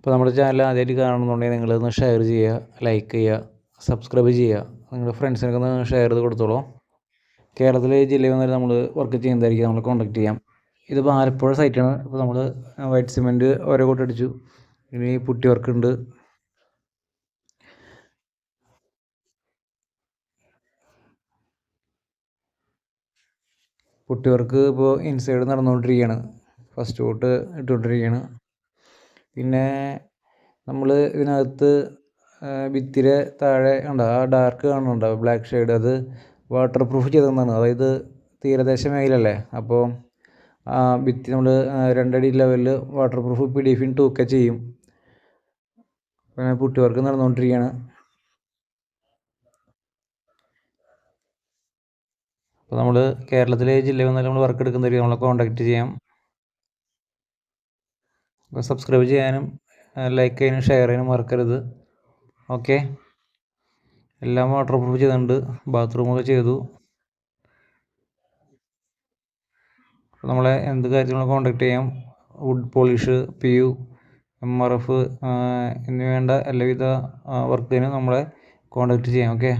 അപ്പോൾ നമ്മുടെ ചാനൽ ആദ്യമായിട്ട് കാണുന്നുണ്ടെങ്കിൽ നിങ്ങളൊന്ന് ഷെയർ ചെയ്യുക ലൈക്ക് ചെയ്യുക സബ്സ്ക്രൈബ് ചെയ്യുക. നിങ്ങളുടെ ഫ്രണ്ട്സിനൊക്കെ ഒന്ന് ഷെയർ ചെയ്ത് കൊടുത്തോളൂ. കേരളത്തിലെ ജില്ലയിൽ വന്നിട്ട് നമ്മൾ വർക്ക് ചെയ്യുന്നതായിരിക്കും നമ്മൾ കോൺടാക്ട് ചെയ്യാം. ഇതിപ്പോൾ ആലപ്പുഴ സൈറ്റാണ് ഇപ്പോൾ നമ്മൾ വൈറ്റ് സിമെന്റ് ഓരോ കൂട്ടം അടിച്ചു. ഇനി പുട്ടി വർക്ക് ഉണ്ട്. പുട്ടി വർക്ക് ഇപ്പോൾ ഇൻസൈഡ് നടന്നുകൊണ്ടിരിക്കുകയാണ്. ഫസ്റ്റ് കോട്ട് ഇട്ടുകൊണ്ടിരിക്കുകയാണ്. പിന്നെ നമ്മൾ ഇതിനകത്ത് ഭിത്തിയുടെ താഴെ ഉണ്ട് ആ ഡാർക്ക് കാണുന്നുണ്ടോ? ബ്ലാക്ക് ഷെയ്ഡ് അത് വാട്ടർ പ്രൂഫ് ചെയ്തതാണ് അതായത് തീരദേശ മേഖലയല്ലേ? അപ്പോൾ ആ ഭിത്തി നമ്മൾ രണ്ടടി ലെവലിൽ വാട്ടർ പ്രൂഫ് പി ഡി എഫിന് തൂക്കം ചെയ്യും. പിന്നെ പുട്ടി വർക്ക് നടന്നുകൊണ്ടിരിക്കുകയാണ് അപ്പോൾ നമ്മൾ കേരളത്തിലെ ജില്ലയിൽ വന്നാലും നമ്മൾ വർക്ക് എടുക്കുന്നതായിരിക്കും. നമ്മളെ കോൺടാക്റ്റ് ചെയ്യാം. സബ്സ്ക്രൈബ് ചെയ്യാനും ലൈക്ക് ചെയ്യാനും ഷെയർ ചെയ്യാനും മറക്കരുത്. ഓക്കെ എല്ലാം വാട്ടർ പ്രൂഫ് ചെയ്തിട്ടുണ്ട് ബാത്റൂമൊക്കെ ചെയ്തു. നമ്മളെ എന്ത് കാര്യങ്ങളും കോൺടാക്ട് ചെയ്യാം? Wood polish P U M R F എന്നിവ വേണ്ട. എല്ലാവിധ വർക്കിനും നമ്മളെ കോൺടാക്ട് ചെയ്യാം. ഓക്കെ